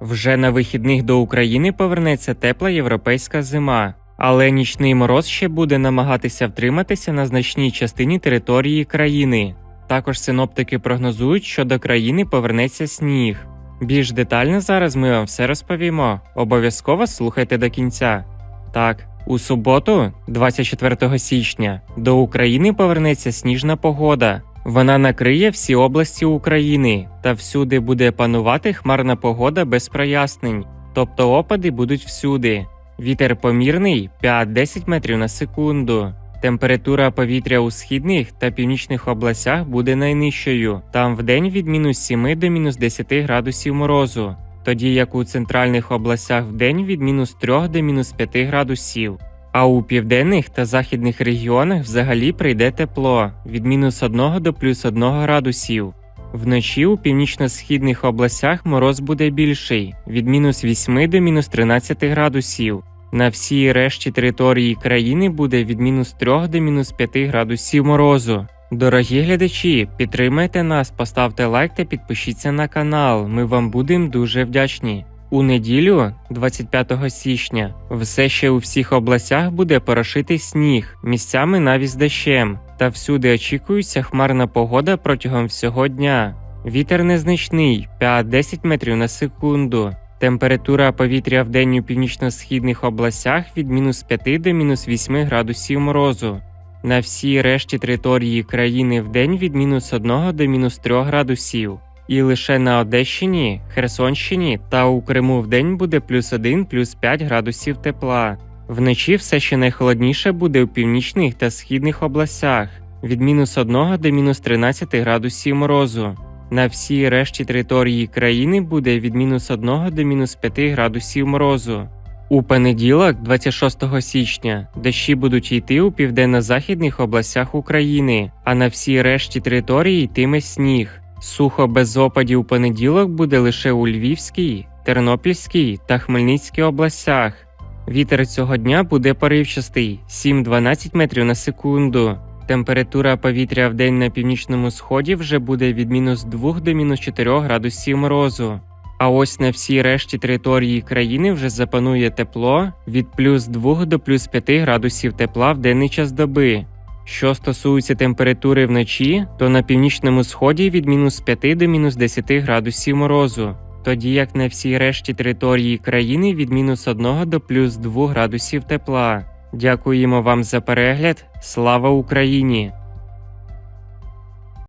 Вже на вихідних до України повернеться тепла європейська зима, але нічний мороз ще буде намагатися втриматися на значній частині території країни. Також синоптики прогнозують, що до країни повернеться сніг. Більш детально зараз ми вам все розповімо. Обов'язково слухайте до кінця. Так, у суботу, 24 січня, до України повернеться сніжна погода. Вона накриє всі області України, та всюди буде панувати хмарна погода без прояснень, тобто опади будуть всюди. Вітер помірний 5-10 метрів на секунду. Температура повітря у східних та північних областях буде найнижчою, там вдень від мінус 7 до мінус 10 градусів морозу, тоді як у центральних областях вдень від мінус 3 до мінус 5 градусів. А у південних та західних регіонах взагалі прийде тепло від мінус 1 до плюс 1 градусів. Вночі у північно-східних областях мороз буде більший від мінус 8 до мінус 13 градусів. На всій решті території країни буде від мінус 3 до мінус 5 градусів морозу. Дорогі глядачі, підтримайте нас, поставте лайк та підпишіться на канал. Ми вам будемо дуже вдячні. У неділю, 25 січня, все ще у всіх областях буде порошити сніг, місцями навіть дощем, та всюди очікується хмарна погода протягом всього дня. Вітер незначний 5-10 метрів на секунду. Температура повітря в день у північно-східних областях від мінус 5 до мінус 8 градусів морозу. На всій решті території країни в день від мінус 1 до мінус 3 градусів. І лише на Одещині, Херсонщині та у Криму в день буде плюс 1 плюс 5 градусів тепла. Вночі все ще найхолодніше буде у північних та східних областях від мінус 1 до мінус 13 градусів морозу. На всій решті території країни буде від мінус 1 до мінус 5 градусів морозу. У понеділок, 26 січня, дощі будуть йти у південно-західних областях України, а на всій решті території йтиме сніг. Сухо без опадів у понеділок буде лише у Львівській, Тернопільській та Хмельницькій областях. Вітер цього дня буде поривчастий 7-12 метрів на секунду. Температура повітря в день на північному сході вже буде від мінус 2 до мінус 4 градусів морозу. А ось на всій решті території країни вже запанує тепло від плюс 2 до плюс 5 градусів тепла в денний час доби. Що стосується температури вночі, то на північному сході від мінус 5 до мінус 10 градусів морозу, тоді як на всій решті території країни від мінус 1 до плюс 2 градусів тепла. Дякуємо вам за перегляд. Слава Україні!